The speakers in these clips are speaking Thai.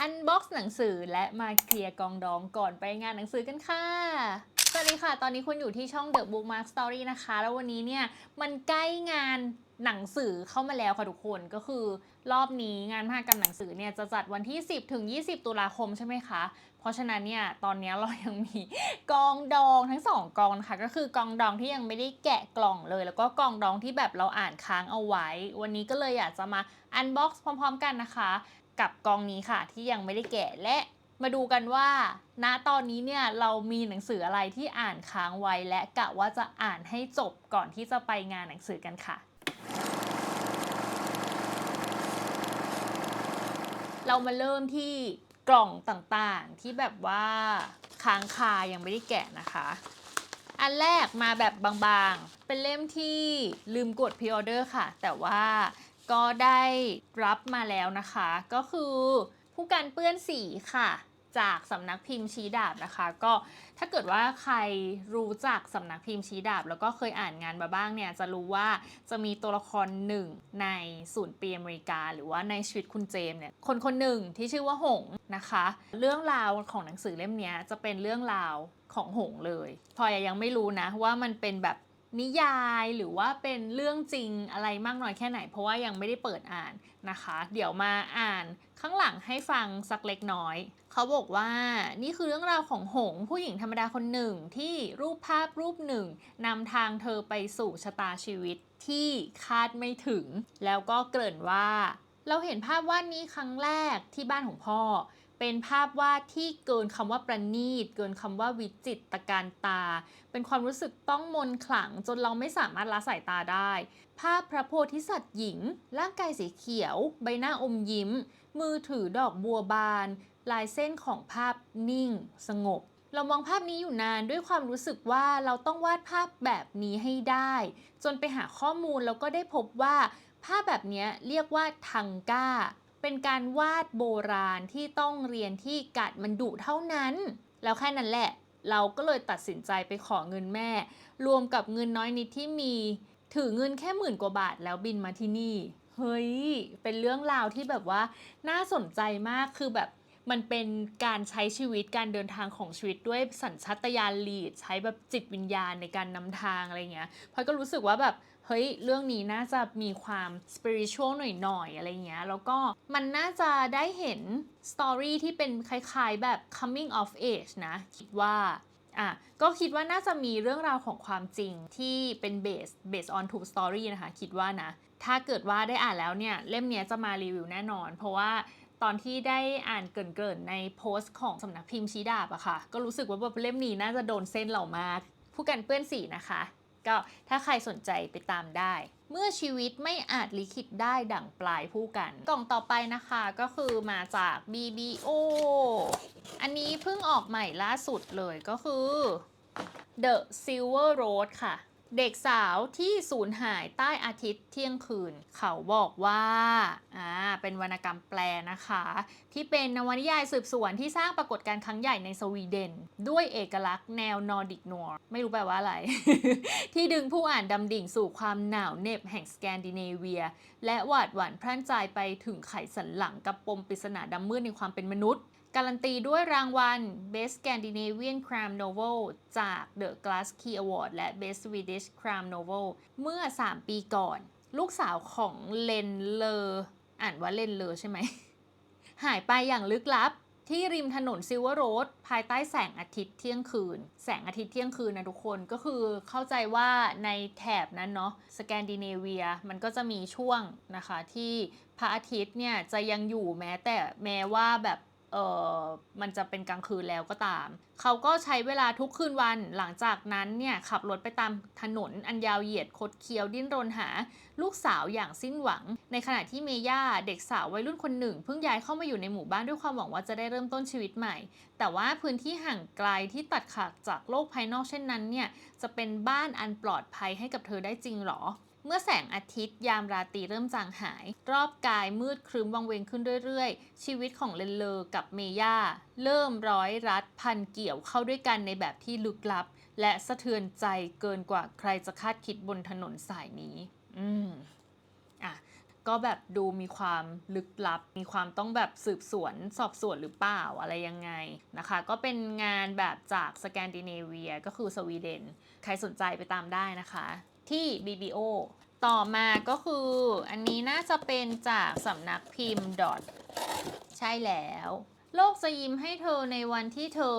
อันบ็อกซ์หนังสือและมาเคลียร์กองดองก่อนไปงานหนังสือกันค่ะสวัสดีค่ะ ตอนนี้คุณอยู่ที่ช่อง The Bookmark Story นะคะ แล้ววันนี้เนี่ย มันใกล้งานหนังสือเข้ามาแล้วค่ะทุกคนก็คือ รอบนี้งานมหกรรมหนังสือเนี่ยจะจัดวันที่ 10 ถึง 20 ตุลาคมใช่ไหมคะ เพราะฉะนั้นเนี่ยตอนนี้เรายังมีกองดองทั้งสองกองนะคะก็คือกองดองที่ยังไม่ได้แกะกล่องเลย แล้วก็กองดองที่แบบเราอ่านค้างเอาไว้ วันนี้ก็เลยอยากจะมาอันบ็อกซ์พร้อม ๆ กันนะคะ กับกองนี้ค่ะที่ยังไม่ได้แกะและมาดูกันว่า ณตอนนี้เนี่ยเรามีหนังสืออะไรที่อ่านค้างไว้และกะว่าจะอ่านให้จบก่อนที่จะไปงานหนังสือกันค่ะ เรามาเริ่มที่กล่องต่างๆที่แบบว่าค้างคายังไม่ได้แกะนะคะ อันแรกมาแบบบางๆ เป็นเล่มที่ลืมกดพ r ออเดอร์ค่ะ แต่ว่า ก็ได้รับมาแล้วนะคะ ก็คือผู้การเปื้อนสีค่ะ จากสำนักพิมพ์ชี้ดาบนะคะ ก็ถ้าเกิดว่าใครรู้จักสำนักพิมพ์ชี้ดาบ แล้วก็เคยอ่านงานมาบ้างเนี่ยจะรู้ว่าจะมีตัวละครหนึ่งในศูนย์ปีอเมริกา หรือว่าในชีวิตคุณเจมส์เนี่ยคนคนหนึ่งที่ชื่อว่าหงนะคะ เรื่องราวของหนังสือเล่มนี้จะเป็นเรื่องราวของหงเลยพลอยยังไม่รู้นะว่ามันเป็นแบบ นิยายหรือว่าเป็นเรื่องจริงอะไรมากน้อยแค่ไหน เพราะว่ายังไม่ได้เปิดอ่านนะคะ เดี๋ยวมาอ่านข้างหลังให้ฟังสักเล็กน้อย เขาบอกว่านี่คือเรื่องราวของหงผู้หญิงธรรมดาคนหนึ่งที่รูปภาพรูปหนึ่งนำทางเธอไปสู่ชะตาชีวิตที่คาดไม่ถึง แล้วก็เกริ่นว่า เราเห็นภาพวาดนี้ครั้งแรกที่บ้านของพ่อ เป็นภาพวาดที่เกินคำว่าประณีต เกินคำว่าวิจิตรการตา เป็นความรู้สึกต้องมนขลังจนเราไม่สามารถละสายตาได้ ภาพพระโพธิสัตว์หญิง ร่างกายสีเขียว ใบหน้าอมยิ้ม มือถือดอกบัวบาน ลายเส้นของภาพนิ่ง สงบ เรามองภาพนี้อยู่นานด้วยความรู้สึกว่าเราต้องวาดภาพแบบนี้ให้ได้ จนไปหาข้อมูลแล้วก็ได้พบว่า ภาพแบบนี้เรียกว่าทังก้า เป็นการวาดโบราณที่ต้องเรียนที่กัดมันดุเท่านั้น แล้วแค่นั้นแหละ เราก็เลยตัดสินใจไปขอเงินแม่ รวมกับเงินน้อยนิดที่มี ถือเงินแค่หมื่นกว่าบาทแล้วบินมาที่นี่ เฮ้ย เป็นเรื่องราวที่แบบว่า น่าสนใจมากคือแบบมันเป็นการใช้ชีวิตการเดินทางของชีวิตด้วยสัญชาตญาณลีด ใช้แบบจิตวิญญาณในการนำทางอะไรเงี้ยพลอยก็รู้สึกว่าแบบ เฮ้ยเรื่องนี้น่าจะมีความสปิริ t u a l หน่อยๆอะไรเงี้ยแล้วก็มันน่าจะได้เห็นสตอรี่ที่เป็นคล้ายๆแบบ coming of age นะ คิดว่าอะก็คิดว่าน่าจะมีเรื่องราวของความจริงที่เป็น base base on true story นะคะ คิดว่านะ ถ้าเกิดว่าได้อ่านแล้วเนี่ย เล่มนี้จะมารีวิวแน่นอน เพราะว่าตอนที่ได้อ่านเกินๆในโพสต์ของสำนักพิมพ์ชีดาบอะค่ะ ก็รู้สึกว่าแบบเล่มนี้น่าจะโดนเส้นเรามาก ผู้กันเปื้อนสีนะคะ ก็ถ้าใครสนใจไปตามได้ เมื่อชีวิตไม่อาจลิขิตได้ดั่งปลายผู้กัน กล่องต่อไปนะคะก็คือมาจาก BBO อันนี้เพิ่งออกใหม่ล่าสุดเลยก็คือ The Silver Road ค่ะ เด็กสาวที่สูญหายใต้อาทิตย์เที่ยงคืน เขาบอกว่าอ่าเป็นวรรณกรรมแปลนะคะ ที่เป็นนวนิยายสืบสวนที่สร้างปรากฏการณ์ครั้งใหญ่ในสวีเดน ด้วยเอกลักษณ์แนวนอร์ดิกนอร์ไม่รู้แปลว่าอะไร ที่ดึงผู้อ่านดำดิ่งสู่ความหนาวเหน็บแห่งสแกนดิเนเวีย และหวาดหวั่นพรั่นใจไปถึงไขสันหลังกับปมปริศนาดำมืดในความเป็นมนุษย์ การันตีด้วยรางวัล Best Scandinavian Crime Novel จาก The Glass Key Award และ Best Swedish Crime Novel เมื่อ 3 ปีก่อน ลูกสาวของเลนเลอร์อ่านว่าเลนเลอร์ใช่ไหม หายไปอย่างลึกลับ ที่ริมถนนซิลเวอร์โรดภายใต้แสงอาทิตย์เที่ยงคืน แสงอาทิตย์เที่ยงคืนนะทุกคนก็คือเข้าใจว่าในแถบนั้นเนาะสแกนดิเนเวียมันก็จะมีช่วงนะคะที่พระอาทิตย์เนี่ยจะยังอยู่แม้แต่แม้ว่าแบบ เออมันจะเป็นกลางคืนแล้วก็ตาม เขาก็ใช้เวลาทุกคืนวันหลังจากนั้นเนี่ยขับรถไปตามถนนอันยาวเหยียดคดเคี้ยวดิ้นรนหา ลูกสาวอย่างสิ้นหวัง ในขณะที่เมย่าเด็กสาววัยรุ่นคนหนึ่ง เพิ่งย้ายเข้ามาอยู่ในหมู่บ้านด้วยความหวังว่าจะได้เริ่มต้นชีวิตใหม่ แต่ว่าพื้นที่ห่างไกลที่ตัดขาดจากโลกภายนอกเช่นนั้นเนี่ยจะเป็นบ้านอันปลอดภัยให้กับเธอได้จริงหรอ เมื่อแสงอาทิตย์ยามราตรีเริ่มจางหาย รอบกายมืดครึ้มวังเวงขึ้นเรื่อยๆ ชีวิตของเลนเลอร์กับเมย่า เริ่มร้อยรัดพันเกี่ยวเข้าด้วยกันในแบบที่ลึกลับ และสะเทือนใจเกินกว่าใครจะคาดคิดบนถนนสายนี้ อืมอะก็แบบดูมีความลึกลับ มีความต้องแบบสืบสวนสอบสวนหรือเปล่าอะไรยังไงนะคะ ก็เป็นงานแบบจากสแกนดิเนเวียก็คือสวีเดน ใครสนใจไปตามได้นะคะ ที่ BBO ต่อมาก็คืออันนี้น่าจะเป็นจากสำนักพิมพ์ dot ใช่แล้ว โลกจะยิ้มให้เธอในวันที่เธอ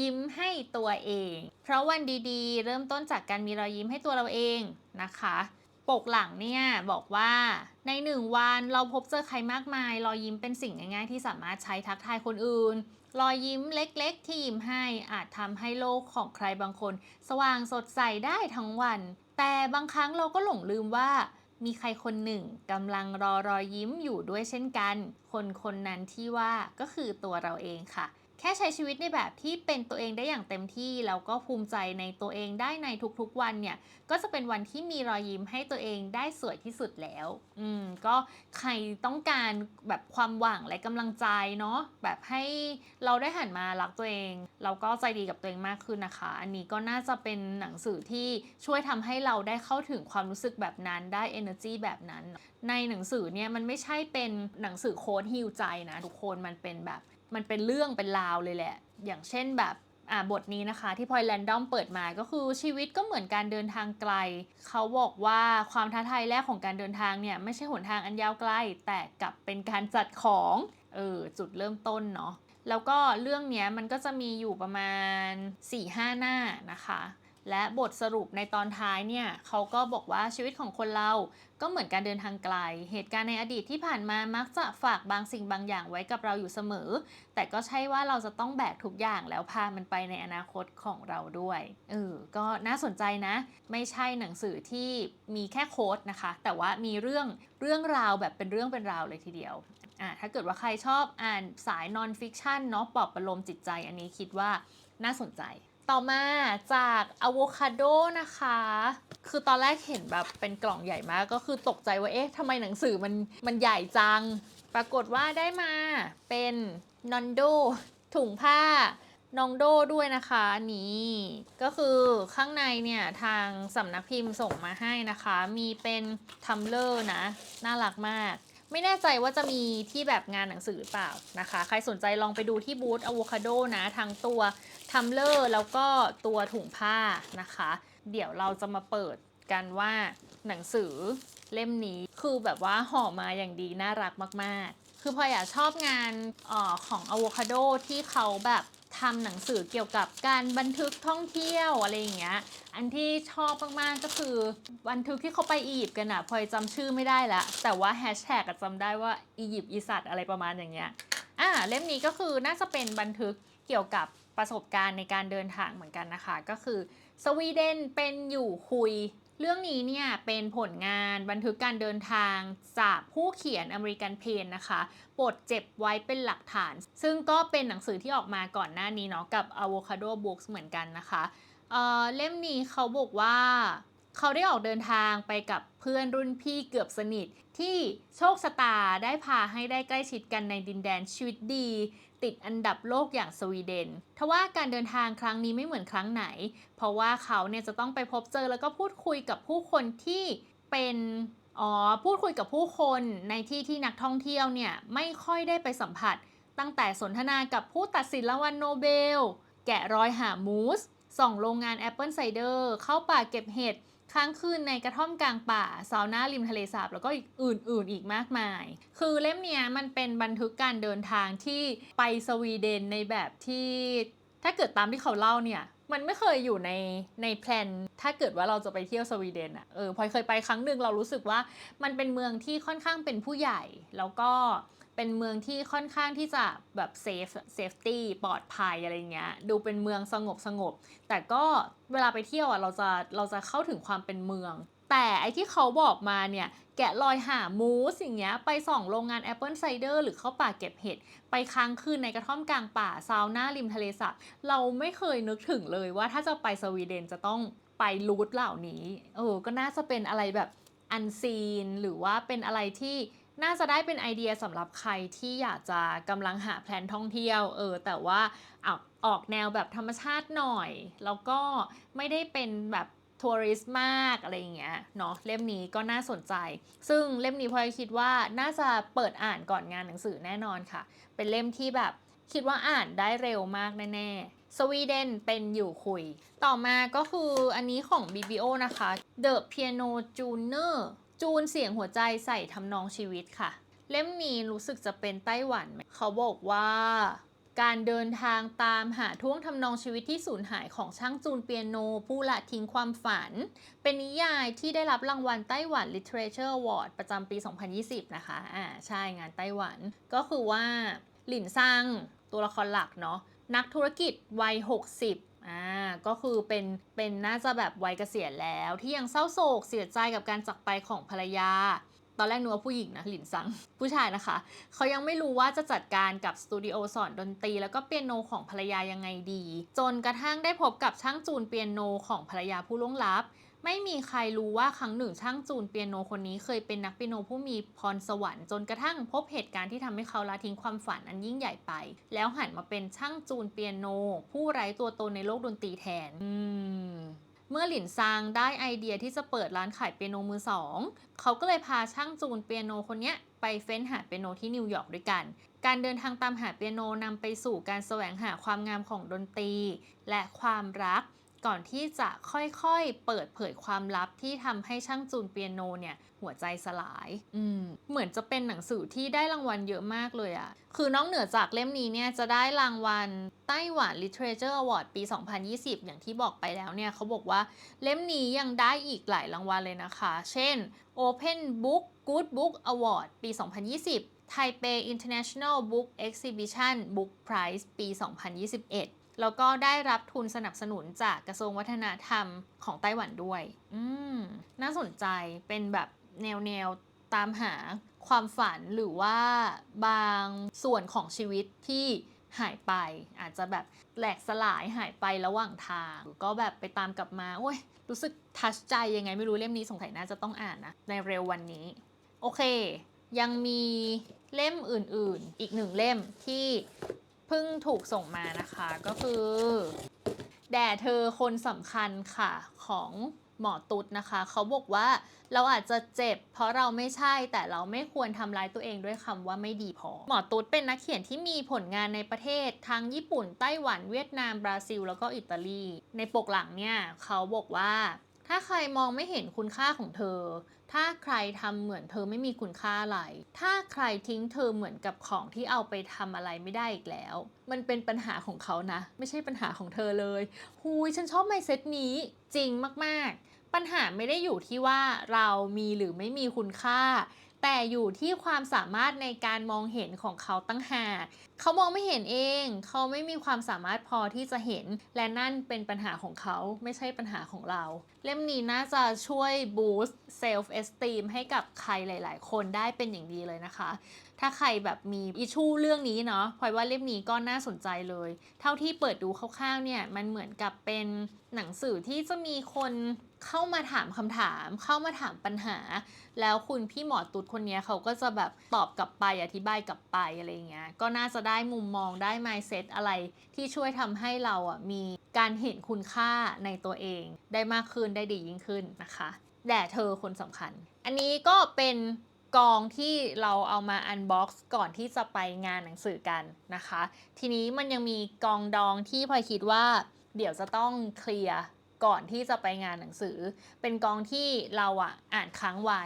ยิ้มให้ตัวเอง เพราะวันดีๆ เริ่มต้นจากการมีรอยยิ้มให้ตัวเราเองนะคะ ปกหลังเนี่ยบอกว่าในหนึ่งวันเราพบเจอใครมากมาย รอยยิ้มเป็นสิ่งง่ายๆที่สามารถใช้ทักทายคนอื่น รอยยิ้มเล็กๆ ที่ยิ้มให้อาจทำให้โลกของใครบางคน สว่างสดใสได้ทั้งวัน แต่บางครั้งเราก็หลงลืมว่า มีใครคนหนึ่งกำลังรอรอยยิ้มอยู่ด้วยเช่นกัน คนคนนั้นที่ว่าก็คือตัวเราเองค่ะ แค่ใช้ชีวิตในแบบที่เป็นตัวเองได้อย่างเต็มที่แล้วก็ภูมิใจในตัวเองได้ในทุกๆวันเนี่ยก็จะเป็นวันที่มีรอยยิ้มให้ตัวเองได้สวยที่สุดแล้ว อืมก็ใครต้องการแบบความหวังและกำลังใจเนาะแบบให้เราได้หันมารักตัวเองเราก็ใจดีกับตัวเองมากขึ้นนะคะ อันนี้ก็น่าจะเป็นหนังสือที่ช่วยทำให้เราได้เข้าถึงความรู้สึกแบบนั้นได้ energy แบบนั้น ในหนังสือเนี่ยมันไม่ใช่เป็นหนังสือโค้ดฮิวใจนะทุกคนมันเป็นแบบ มันเป็นเรื่องเป็นราวเลยแหละ อย่างเช่นแบบอ่าบทนี้นะคะที่พอยแรนดอมเปิดมาก็คือชีวิตก็เหมือนการเดินทางไกล เขาบอกว่าความท้าทายแรกของการเดินทางเนี่ย ไม่ใช่หนทางอันยาวไกล แต่กลับเป็นการจัดของเออจุดเริ่มต้นเนาะแล้วก็เรื่องเนี้ยมันก็จะมีอยู่ประมาณ 4-5 หน้านะคะ และบทสรุปในตอนท้ายเนี่ยเขาก็บอกว่าชีวิตของคนเราก็เหมือนการเดินทางไกล เหตุการณ์ในอดีตที่ผ่านมามักจะฝากบางสิ่งบางอย่างไว้กับเราอยู่เสมอ แต่ก็ใช่ว่าเราจะต้องแบกทุกอย่างแล้วพามันไปในอนาคตของเราด้วยเออก็น่าสนใจนะ ไม่ใช่หนังสือที่มีแค่โค้ดนะคะ แต่ว่ามีเรื่องเรื่องราวแบบเป็นเรื่องเป็นราวเลยทีเดียวอะถ้าเกิดว่าใครชอบอ่านสายนอนฟิกชันเนาะปลอบประโลมจิตใจอันนี้คิดว่าน่าสนใจ ต่อมาจากอะโวคาโดนะคะ คือตอนแรกเห็นแบบเป็นกล่องใหญ่มากก็คือตกใจว่า เอ๊ะทำไมหนังสือมันมันใหญ่จัง ปรากฏว่าได้มาเป็นนอนโดถุงผ้านองโดด้วยนะคะนนี้ก็คือข้างในเนี่ยทางสำนักพิมพ์ส่งมาให้นะคะ มีเป็นทัมเลอร์นะ น่ารักมาก ไม่แน่ใจว่าจะมีที่แบบงานหนังสือหรือเปล่านะคะ ใครสนใจลองไปดูที่บูธอะโวคาโดนะทั้งตัวทัมเลอร์แล้วก็ตัวถุงผ้านะคะ เดี๋ยวเราจะมาเปิดกันว่าหนังสือเล่มนี้คือแบบว่าห่อมาอย่างดีน่ารักมาก ๆ คือพออยากชอบงานออของอะโวคาโดที่เขาแบบ ทำหนังสือเกี่ยวกับการบันทึกท่องเที่ยวอะไรอย่างเงี้ย อันที่ชอบมากๆก็คือบันทึกที่เขาไปอียิปต์กันอะพลอยจำชื่อไม่ได้ละแต่ว่าแฮชแท็กจำได้ว่าอียิปต์อีสัตว์อะไรประมาณอย่างเงี้ยอ่าเล่มนี้ก็คือน่าจะเป็นบันทึกเกี่ยวกับประสบการณ์ในการเดินทางเหมือนกันนะคะ ก็คือสวีเดนเป็นอยู่คุย เรื่องนี้เนี่ยเป็นผลงานบันทึกการเดินทางจากผู้เขียนอเมริกันเพนนะคะปดเจ็บไว้เป็นหลักฐาน ซึ่งก็เป็นหนังสือที่ออกมาก่อนหน้านี้เนาะกับ Avocado Books เหมือนกันนะคะเเล่มนี้เขาบอกว่า เขาได้ออกเดินทางไปกับเพื่อนรุ่นพี่เกือบสนิท ที่โชคชะตาได้พาให้ได้ใกล้ชิดกันในดินแดนชีวิตดี ติดอันดับโลกอย่างสวีเดนทว่าการเดินทางครั้งนี้ไม่เหมือนครั้งไหน เพราะว่าเขาเนี่ยจะต้องไปพบเจอแล้วก็พูดคุยกับผู้คนที่เป็นอ๋อพูดคุยกับผู้คนในที่ที่นักท่องเที่ยวเนี่ยไม่ค่อยได้ไปสัมผัส ตั้งแต่สนทนากับผู้ตัดสินรางวัลโนเบล แกะรอยหามูส ส่องโรงงานแอปเปิลไซเดอร์เข้าป่าเก็บเห็ดค้างคืนในกระท่อมกลางป่าซาวน่าริมทะเลสาบ แล้วก็อื่นๆอีกมากมาย คือเล่มเนี้ยมันเป็นบันทึกการเดินทางที่ไปสวีเดนในแบบที่ ถ้าเกิดตามที่เขาเล่าเนี่ย มันไม่เคยอยู่ในในแพลน ถ้าเกิดว่าเราจะไปเที่ยวสวีเดนอะเออพลอยเคยไปครั้งหนึ่งเรารู้สึกว่ามันเป็นเมืองที่ค่อนข้างเป็นผู้ใหญ่แล้วก็ เป็นเมืองที่ค่อนข้างที่จะแบบเซฟเซฟตี้ปลอดภัยอะไรเงี้ยดูเป็นเมืองสงบสงบ แต่ก็เวลาไปเที่ยวอะเราจะเราจะเข้าถึงความเป็นเมือง แต่ไอที่เขาบอกมาเนี่ยแกะรอยหามูสอย่างเงี้ยไปส่องโรงงานแอปเปิลไซเดอร์หรือเข้าป่าเก็บเห็ด ไปค้างคืนในกระท่อมกลางป่าซาวน่าริมทะเลสาบเราไม่เคยนึกถึงเลยว่าถ้าจะไปสวีเดนจะต้องไปรูทเหล่านี้เออก็น่าจะเป็นอะไรแบบอันซีนหรือว่าเป็นอะไรที่ น่าจะได้เป็นไอเดียสำหรับใครที่อยากจะกำลังหาแพลนท่องเที่ยวเออแต่ว่าเอาออกแนวแบบธรรมชาติหน่อย แล้วก็ไม่ได้เป็นแบบทัวริสต์มากอะไรอย่างเงี้ยเนาะเล่มนี้ก็น่าสนใจ ซึ่งเล่มนี้พลอยคิดว่าน่าจะเปิดอ่านก่อนงานหนังสือแน่นอนค่ะ เป็นเล่มที่แบบคิดว่าอ่านได้เร็วมากแน่ๆ สวีเดนเป็นอยู่คุย ต่อมาก็คืออันนี้ของ BBO นะคะ The Piano Tuner จูนเสียงหัวใจใส่ทำนองชีวิตค่ะ เล่มนี้รู้สึกจะเป็นไต้หวันไหมเขาบอกว่า การเดินทางตามหาท่วงทำนองชีวิตที่สูญหายของช่างจูนเปียโน ผู้ละทิ้งความฝัน เป็นนิยายที่ได้รับรางวัลไต้หวัน Literature Award ประจำปี 2020 นะคะ อ่าใช่งานไต้หวัน ก็คือว่าหลินซังตัวละครหลักเนาะนักธุรกิจวัย 60 อ่าก็คือเป็นเป็นน่าจะแบบวัยเกษียณแล้ว ที่ยังเศร้าโศกเสียใจกับการจากไปของภรรยา ตอนแรกนึกว่าผู้หญิงนะหลินซัง ผู้ชายนะคะ เขายังไม่รู้ว่าจะจัดการกับสตูดิโอสอนดนตรีแล้วก็เปียโนของภรรยายังไงดี จนกระทั่งได้พบกับช่างจูนเปียโนของภรรยาผู้ล่วงลับ ไม่มีใครรู้ว่าครั้งหนึ่งช่างจูนเปียโนคนนี้เคยเป็นนักเปียโนผู้มีพรสวรรค์จนกระทั่งพบเหตุการณ์ที่ทำให้เขาละทิ้งความฝันอันยิ่งใหญ่ไป แล้วหันมาเป็นช่างจูนเปียโน ผู้ไร้ตัวตนในโลกดนตรีแทน อืมเมื่อหลินซางได้ไอเดียที่จะเปิดร้านขายเปียโนมือสอง เขาก็เลยพาช่างจูนเปียโนคนนี้ไปเฟ้นหาเปียโนที่นิวยอร์กด้วยกัน การเดินทางตามหาเปียโนนำไปสู่การแสวงหาความงามของดนตรี และความรัก ก่อนที่จะค่อยๆ เปิดเผยความลับที่ทำให้ช่างจูนเปียโนเนี่ยหัวใจสลาย อืม เหมือนจะเป็นหนังสือที่ได้รางวัลเยอะมากเลยอะคือนอกเหนือจากเล่มนี้เนี่ยจะได้รางวัลไต้หวัน Literature Award ปี 2020 อย่างที่บอกไปแล้วเนี่ยเขาบอกว่าเล่มนี้ยังได้อีกหลายรางวัลเลยนะคะ เช่น Open Book Good Book Award ปี 2020 Taipei International Book Exhibition Book Prize ปี 2021 แล้วก็ได้รับทุนสนับสนุนจากกระทรวงวัฒนธรรมของไต้หวันด้วย อืม น่าสนใจเป็นแบบแนวแนวตามหาความฝันหรือว่าบางส่วนของชีวิตที่หายไป อาจจะแบบแหลกสลายหายไประหว่างทาง ก็แบบไปตามกลับมา โอ้ย รู้สึกทัชใจยังไงไม่รู้เล่มนี้สงสัยน่าจะต้องอ่านนะ ในเร็ววันนี้ โอเค ยังมีเล่มอื่นๆ อีกหนึ่งเล่มที่ เพิ่งถูกส่งมานะคะก็คือ แด่เธอคนสำคัญค่ะของหมอตุ๊ดนะคะ เขาบอกว่าเราอาจจะเจ็บ เพราะเราไม่ใช่แต่เราไม่ควรทำร้ายตัวเองด้วยคำว่าไม่ดีพอ หมอตุ๊ดเป็นนักเขียนที่มีผลงานในประเทศทั้งญี่ปุ่น ไต้หวัน เวียดนาม บราซิล แล้วก็อิตาลี ในปกหลังเนี่ย เขาบอกว่า ถ้าใครมองไม่เห็นคุณค่าของเธอ ถ้าใครทำเหมือนเธอไม่มีคุณค่าอะไร ถ้าใครทิ้งเธอเหมือนกับของที่เอาไปทำอะไรไม่ได้อีกแล้ว มันเป็นปัญหาของเขานะ ไม่ใช่ปัญหาของเธอเลยหูยฉันชอบไมเซ็ตนี้จริงมากๆ ปัญหาไม่ได้อยู่ที่ว่าเรามีหรือไม่มีคุณค่า แต่อยู่ที่ความสามารถในการมองเห็นของเขาตั้งหากเขามองไม่เห็นเอง เขาไม่มีความสามารถพอที่จะเห็น และนั่นเป็นปัญหาของเขาไม่ใช่ปัญหาของเรา เล่มนี้น่าจะช่วยบูสต์เซลฟ์เอสตีมให้กับใครหลาย ๆ คนได้เป็นอย่างดีเลยนะคะ ถ้าใครแบบมีอิชูเรื่องนี้เนาะพลอยว่าเล่มนี้ก็น่าสนใจเลย เท่าที่เปิดดูคร่าวๆเนี่ยมันเหมือนกับเป็นหนังสือที่จะมีคนเข้ามาถามคำถาม เข้ามาถามปัญหา แล้วคุณพี่หมอตุ๊ดคนนี้เขาก็จะแบบตอบกลับไปอธิบายกลับไปอะไรเงี้ยก็น่าจะได้มุมมองได้ mindset อะไรที่ช่วยทำให้เราอะมีการเห็นคุณค่าในตัวเอง ได้มากขึ้นได้ดียิ่งขึ้นนะคะแด่เธอคนสำคัญ อันนี้ก็เป็น กองที่เราเอามาอันบ็อกซ์ก่อนที่จะไปงานหนังสือกันนะคะ ทีนี้มันยังมีกองดองที่พลอยคิดว่า เดี๋ยวจะต้องเคลียร์ก่อนที่จะไปงานหนังสือ เป็นกองที่เราอะอ่านค้างไว้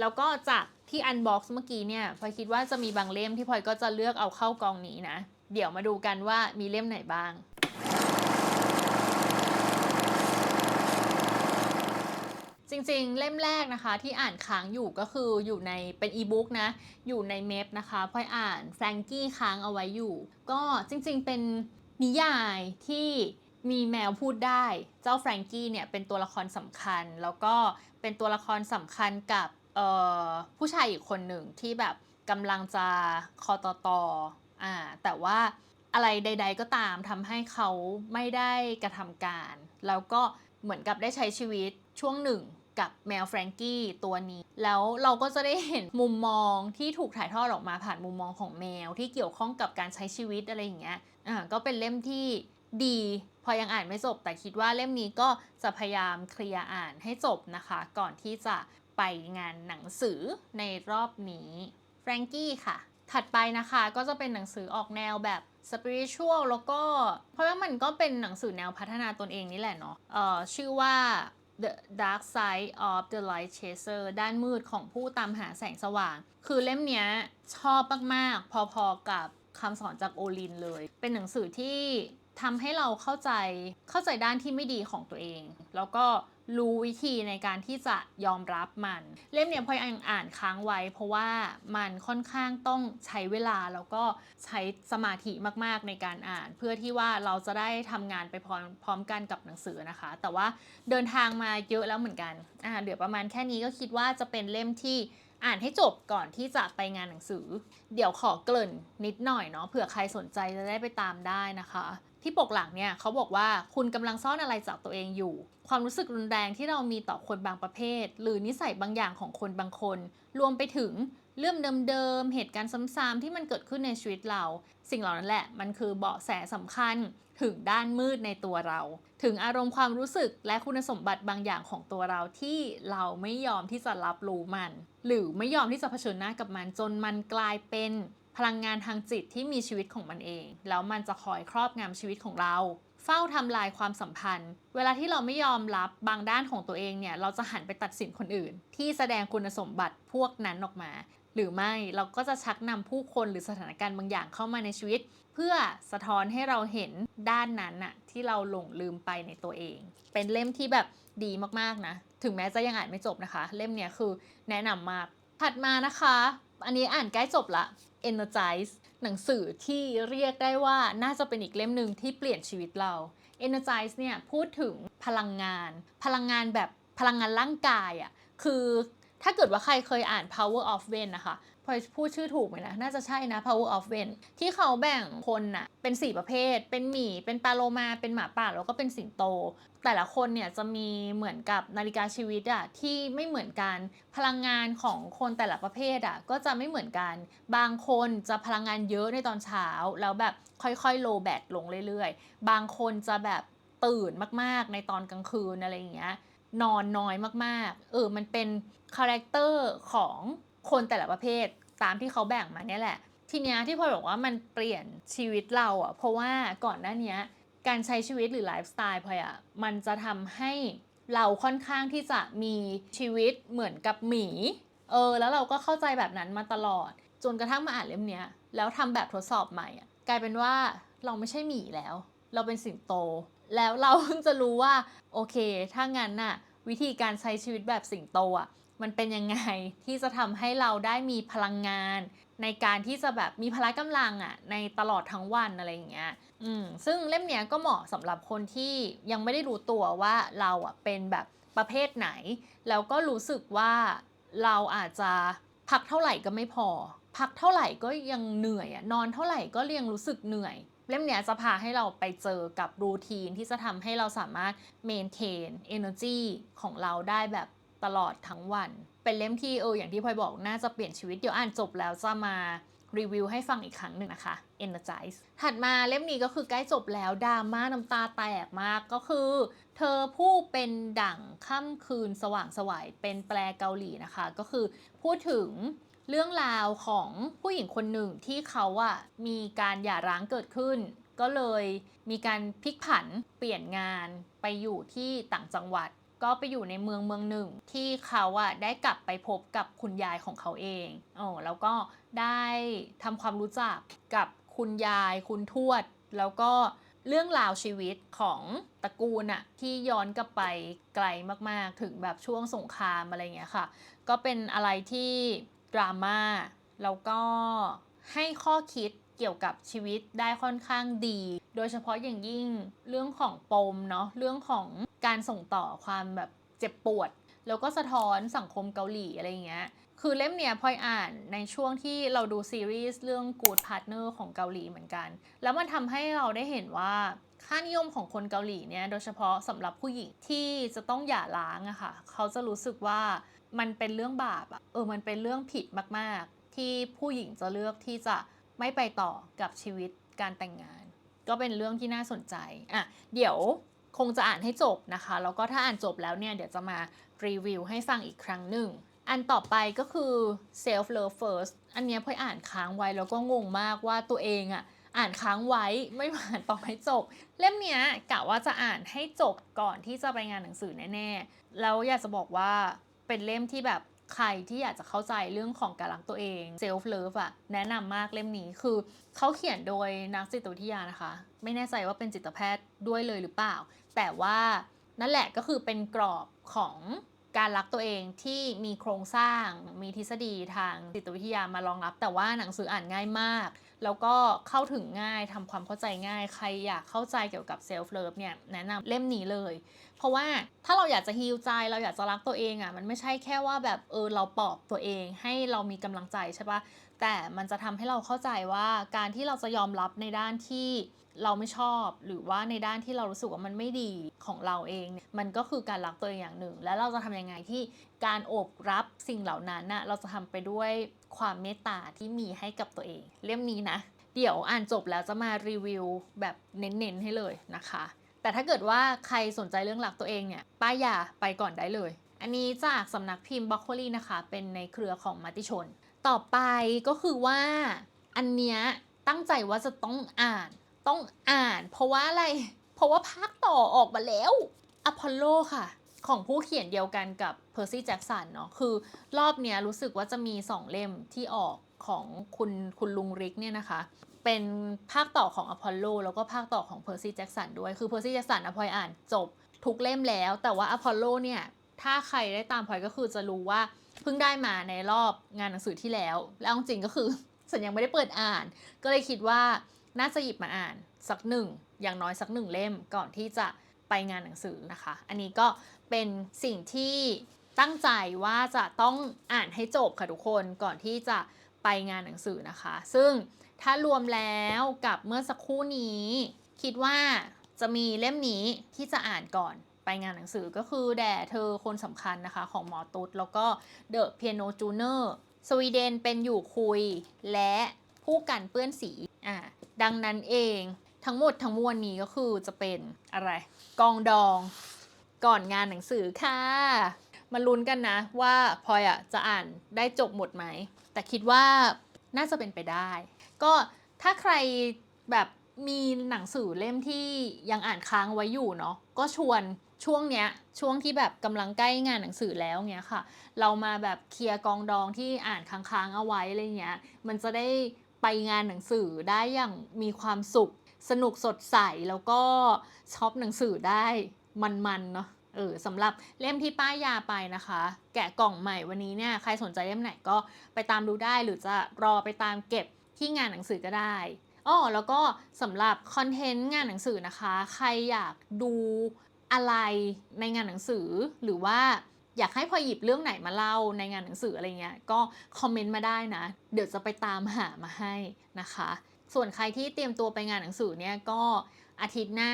แล้วก็จากที่อันบ็อกซ์เมื่อกี้เนี่ยพลอยคิดว่าจะมีบางเล่มที่พลอยก็จะเลือกเอาเข้ากองนี้นะ เดี๋ยวมาดูกันว่ามีเล่มไหนบ้าง จริงๆ เล่มแรกนะคะ ที่อ่านค้างอยู่ก็คืออยู่ในเป็นอีบุ๊กนะ อยู่ในเมพนะคะพลอยอ่านแฟรงกี้ค้างเอาไว้อยู่ ก็จริงๆ เป็นนิยายที่มีแมวพูดได้ เจ้าแฟรงกี้เนี่ยเป็นตัวละครสำคัญ แล้วก็เป็นตัวละครสำคัญกับเอ่อผู้ชายอีกคนหนึ่งที่แบบกำลังจะคอตอตออ่าแต่ว่าอะไรใด ๆ ก็ตามทำให้เขาไม่ได้กระทำการ แล้วก็เหมือนกับได้ใช้ชีวิตช่วงหนึ่ง กับแมวแฟรงกี้ตัวนี้ แล้วเราก็จะได้เห็นมุมมองที่ถูกถ่ายทอดออกมาผ่านมุมมองของแมวที่เกี่ยวข้องกับการใช้ชีวิตอะไรอย่างเงี้ยอ่าก็เป็นเล่มที่ดี พอยังอ่านไม่จบ แต่คิดว่าเล่มนี้ก็จะพยายามเคลียร์อ่านให้จบนะคะ ก่อนที่จะไปงานหนังสือในรอบนี้แฟรงกี้ค่ะ ถัดไปนะคะก็จะเป็นหนังสือออกแนวแบบ spiritual แล้วก็ เพราะว่ามันก็เป็นหนังสือแนวพัฒนาตนเองนี่แหละเนาะเอ่อชื่อว่า The Dark Side of the Light Chaser ด้านมืดของผู้ตามหาแสงสว่าง คือเล่มเนี้ยชอบมาก ๆ พอ ๆ กับคำสอนจากโอลินเลย เป็นหนังสือที่ทำให้เราเข้าใจเข้าใจด้านที่ไม่ดีของตัวเอง แล้วก็ รู้วิธีในการที่จะยอมรับมัน เล่มเนี้ยพอยังอ่านค้างไว้ เพราะว่ามันค่อนข้างต้องใช้เวลาแล้วก็ใช้สมาธิมากๆในการอ่าน เพื่อที่ว่าเราจะได้ทำงานไปพร้อมพร้อมกันกับหนังสือนะคะ แต่ว่าเดินทางมาเยอะแล้วเหมือนกันอ่าเดี๋ยวประมาณแค่นี้ก็คิดว่าจะเป็นเล่มที่อ่านให้จบก่อนที่จะไปงานหนังสือ เดี๋ยวขอเกริ่นนิดหน่อยเนาะเผื่อใครสนใจจะได้ไปตามได้นะคะ ที่ปกหลังเนี่ยเขาบอกว่าคุณกำลังซ่อนอะไรจากตัวเองอยู่ ความรู้สึกรุนแรงที่เรามีต่อคนบางประเภท หรือนิสัยบางอย่างของคนบางคน รวมไปถึงเรื่องเดิมๆ เหตุการณ์ซ้ำๆที่มันเกิดขึ้นในชีวิตเรา สิ่งเหล่านั้นแหละมันคือเบาะแสสำคัญถึงด้านมืดในตัวเรา ถึงอารมณ์ความรู้สึกและคุณสมบัติบางอย่างของตัวเราที่เราไม่ยอมที่จะรับรู้มัน หรือไม่ยอมที่จะเผชิญหน้ากับมันจนมันกลายเป็น พลังงานทางจิตที่มีชีวิตของมันเอง แล้วมันจะคอยครอบงำชีวิตของเรา เฝ้าทำลายความสัมพันธ์ เวลาที่เราไม่ยอมรับบางด้านของตัวเองเนี่ย เราจะหันไปตัดสินคนอื่น ที่แสดงคุณสมบัติพวกนั้นออกมา หรือไม่เราก็จะชักนำผู้คนหรือสถานการณ์บางอย่างเข้ามาในชีวิต เพื่อสะท้อนให้เราเห็นด้านนั้นน่ะที่เราหลงลืมไปในตัวเอง เป็นเล่มที่แบบดีมากๆนะ ถึงแม้จะยังอ่านไม่จบนะคะ เล่มเนี้ยคือแนะนำมากถัดมานะคะ อันนี้อ่านใกล้จบละ Energize หนังสือที่เรียกได้ว่าน่าจะเป็นอีกเล่มหนึ่งที่เปลี่ยนชีวิตเรา Energize เนี่ยพูดถึงพลังงาน พลังงานแบบพลังงานร่างกายอะ่ะคือถ้าเกิดว่าใครเคยอ่าน Power of Wen นะคะ พอพูดชื่อถูกไหมนะ น่าจะใช่นะ Power of Wen ที่เขาแบ่งคนน่ะเป็น 4 ประเภท เป็นหมี เป็นปลาโลมา เป็นหมาป่า แล้วก็เป็นสิงโต แต่ละคนเนี่ยจะมีเหมือนกับนาฬิกาชีวิตอะที่ไม่เหมือนกัน พลังงานของคนแต่ละประเภทอะก็จะไม่เหมือนกัน บางคนจะพลังงานเยอะในตอนเช้า แล้วแบบค่อยๆโลแบตลงเรื่อยๆ บางคนจะแบบตื่นมากๆ ในตอนกลางคืนอะไรอย่างเงี้ย นอนน้อยมากๆ เออ มันเป็นคาแรคเตอร์ของคนแต่ละประเภท ตามที่เขาแบ่งมาเนี่ยแหละ ทีเนี้ยที่พลอยบอกว่ามันเปลี่ยนชีวิตเราอะ่ะเพราะว่าก่อนหน้านี้การใช้ชีวิตหรือไลฟ์สไตล์พลอยอะ่ะมันจะทำให้เราค่อนข้างที่จะมีชีวิตเหมือนกับหมี เออ แล้วเราก็เข้าใจแบบนั้นมาตลอด จนกระทั่งมาอ่านเล่มเนี้ย แล้วทำแบบทดสอบใหม่อะกลายเป็นว่าเราไม่ใช่หมีแล้ว เราเป็นสิงโต แล้วเราเพิ่งจะรู้ว่า โอเค ถ้างั้นน่ะ วิธีการใช้ชีวิตแบบสิงโตอะ มันเป็นยังไงที่จะทำให้เราได้มีพลังงาน ในการที่จะแบบมีพละกำลังอะในตลอดทั้งวันอะไรอย่างเงี้ยอืมซึ่งเล่มเนี้ยก็เหมาะสำหรับคนที่ยังไม่ได้รู้ตัวว่าเราอะเป็นแบบประเภทไหน แล้วก็รู้สึกว่าเราอาจจะพักเท่าไหร่ก็ไม่พอ พักเท่าไหร่ก็ยังเหนื่อยอะนอนเท่าไหร่ก็ยังรู้สึกเหนื่อย เล่มเนี้ยจะพาให้เราไปเจอกับรูทีนที่จะทำให้เราสามารถ maintain energy ของเราได้แบบ ตลอดทั้งวัน เป็นเล่มที่เอออย่างที่พลอยบอกน่าจะเปลี่ยนชีวิต เดี๋ยวอ่านจบแล้วจะมารีวิวให้ฟังอีกครั้งหนึ่งนะคะ Energize ถัดมาเล่มนี้ก็คือใกล้จบแล้วดราม่าน้ำตาแตกมากก็คือ เธอผู้เป็นดั่งค่ำคืนสว่างสวัยเป็นแปลเกาหลีนะคะ ก็คือพูดถึงเรื่องราวของผู้หญิงคนหนึ่งที่เขาอะมีการหย่าร้างเกิดขึ้น ก็เลยมีการพลิกผันเปลี่ยนงานไปอยู่ที่ต่างจังหวัด ก็ไปอยู่ในเมืองเมืองหนึ่ง ที่เขาอะได้กลับไปพบกับคุณยายของเขาเองอ๋อแล้วก็ได้ทำความรู้จักกับคุณยาย คุณทวด แล้วก็เรื่องราวชีวิตของตระกูลอะที่ย้อนกลับไปไกลมากๆ ถึงแบบช่วงสงครามอะไรเงี้ยค่ะ ก็เป็นอะไรที่ดราม่าแล้วก็ให้ข้อคิด เกี่ยวกับชีวิตได้ค่อนข้างดี โดยเฉพาะอย่างยิ่งเรื่องของปมเนาะเรื่องของการส่งต่อความแบบเจ็บปวด แล้วก็สะท้อนสังคมเกาหลีอะไรเงี้ยคือเล่มเนี้ยพลอยอ่านในช่วงที่เราดูซีรีส์เรื่อง Good Partner ของเกาหลีเหมือนกัน แล้วมันทำให้เราได้เห็นว่าค่านิยมของคนเกาหลีเนี่ยโดยเฉพาะสำหรับผู้หญิงที่จะต้องหย่าร้างอะค่ะเขาจะรู้สึกว่ามันเป็นเรื่องบาปอะเออมันเป็นเรื่องผิดมาก ๆ ที่ผู้หญิงจะเลือกที่จะ ไม่ไปต่อกับชีวิตการแต่งงาน ก็เป็นเรื่องที่น่าสนใจอะเดี๋ยวคงจะอ่านให้จบนะคะ แล้วก็ถ้าอ่านจบแล้วเนี่ยเดี๋ยวจะมารีวิวให้ฟังอีกครั้งหนึ่ง อันต่อไปก็คือ self love first อันเนี้ยพลอยอ่านค้างไว้แล้วก็งงมากว่าตัวเองอะอ่านค้างไว้ไม่มาอ่านต่อให้จบ เล่มเนี้ยกะว่าจะอ่านให้จบก่อนที่จะไปงานหนังสือแน่ๆ แล้วอยากจะบอกว่าเป็นเล่มที่แบบ ใครที่อยากจะเข้าใจเรื่องของการรักตัวเอง self love อะแนะนำมากเล่มนี้คือเขาเขียนโดยนักจิตวิทยานะคะ ไม่แน่ใจว่าเป็นจิตแพทย์ด้วยเลยหรือเปล่า แต่ว่านั่นแหละก็คือเป็นกรอบของการรักตัวเองที่มีโครงสร้างมีทฤษฎีทางจิตวิทยามารองรับ แต่ว่าหนังสืออ่านง่ายมาก แล้วก็เข้าถึงง่ายทำความเข้าใจง่าย ใครอยากเข้าใจเกี่ยวกับเซลฟ์เลิฟเนี่ยแนะนำเล่มนี้เลย เพราะว่าถ้าเราอยากจะฮีลใจเราอยากจะรักตัวเองอะ่ะมันไม่ใช่แค่ว่าแบบเออเราปลอบตัวเอง ให้เรามีกำลังใจใช่ปะแต่มันจะทำให้เราเข้าใจว่าการที่เราจะยอมรับในด้านที่เราไม่ชอบหรือว่าในด้านที่เรารู้สึกว่ามันไม่ดีของเราเองเนี่ยมันก็คือการรักตัวเองอย่างหนึ่ง แล้วเราจะทำยังไงที่การโอบรับสิ่งเหล่านั้นน่ะเราจะทำไปด้วยความเมตตาที่มีให้กับตัวเอง เล่มนี้นะ เดี๋ยวอ่านจบแล้วจะมารีวิวแบบเน้นๆให้เลยนะคะ แต่ถ้าเกิดว่าใครสนใจเรื่องรักตัวเองเนี่ย ป้ายยาไปก่อนได้เลย อันนี้จากสำนักพิมพ์บล็อกโคลีนะคะ เป็นในเครือของมติชน ต่อไปก็คือว่าอันเนี้ยตั้งใจว่าจะต้องอ่าน ต้องอ่าน เพราะว่าอะไร เพราะว่าภาคต่อออกมาแล้วอพอลโลค่ะ ของผู้เขียนเดียวกันกับเพอร์ซี่แจ็กสันเนาะ คือรอบเนี้ยรู้สึกว่าจะมี 2 เล่มที่ออกของคุณคุณลุงริกเนี่ยนะคะ เป็นภาคต่อของอพอลโลแล้วก็ภาคต่อของเพอร์ซี่แจ็กสันด้วย คือเพอร์ซี่แจ็กสันอพอยอ่านจบทุกเล่มแล้ว แต่ว่าอพอลโลเนี่ย ถ้าใครได้ตามพลอยก็คือจะรู้ว่าเพิ่งได้มาในรอบงานหนังสือที่แล้ว แล้วจริงก็คือสันยังไม่ได้เปิดอ่าน ก็เลยคิดว่าน่าจะหยิบมาอ่านสักหนึ่งอย่างน้อยสักหนึ่งเล่มก่อนที่จะไปงานหนังสือนะคะ อันนี้ก็เป็นสิ่งที่ตั้งใจว่าจะต้องอ่านให้จบค่ะทุกคนก่อนที่จะไปงานหนังสือนะคะ ซึ่ง ถ้ารวมแล้วกับเมื่อสักครู่นี้ คิดว่าจะมีเล่มนี้ที่จะอ่านก่อนไปงานหนังสือก็คือแด่เธอคนสำคัญนะคะของหมอตุ๊ดแล้วก็เดอะเปียโนจูเนอร์สวีเดนเป็นอยู่คุยและผู้กันเปื้อนสีอ่าดังนั้นเองทั้งหมดทั้งมวลนี้ก็คือจะเป็นอะไร กองดองก่อนงานหนังสือค่ะ มาลุ้นกันนะว่าพลอยอะจะอ่านได้จบหมดไหม แต่คิดว่าน่าจะเป็นไปได้ ก็ถ้าใครแบบมีหนังสือเล่มที่ยังอ่านค้างไว้อยู่เนาะก็ชวนช่วงเนี้ยช่วงที่แบบกำลังใกล้งานหนังสือแล้วเงี้ยค่ะ เรามาแบบเคลียร์กองดองที่อ่านค้างๆเอาไว้อะไรเงี้ย มันจะได้ไปงานหนังสือได้อย่างมีความสุข สนุกสดใสแล้วก็ช็อปหนังสือได้มันๆเนาะเออสำหรับเล่มที่ป้ายยาไปนะคะ แกะกล่องใหม่วันนี้เนี่ยใครสนใจเล่มไหนก็ไปตามดูได้หรือจะรอไปตามเก็บ ที่งานหนังสือก็ได้อ้อแล้วก็สำหรับคอนเทนต์งานหนังสือนะคะ ใครอยากดูอะไรในงานหนังสือหรือว่าอยากให้พอหยิบเรื่องไหนมาเล่าในงานหนังสืออะไรเงี้ยก็คอมเมนต์มาได้นะ เดี๋ยวจะไปตามหามาให้นะคะ ส่วนใครที่เตรียมตัวไปงานหนังสือเนี่ยก็อาทิตย์หน้า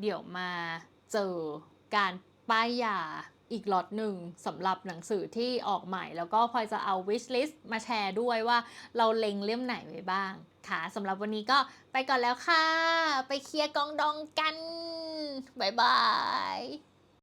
เดี๋ยวมาเจอการป้ายยา อีกล็อตหนึ่งสำหรับหนังสือที่ออกใหม่ แล้วก็พลอยจะเอา wish list มาแชร์ด้วยว่าเราเล็งเล่มไหนไว้บ้าง ค่ะสำหรับวันนี้ก็ไปก่อนแล้วค่ะ ไปเคลียร์กองดองกัน บ๊ายบาย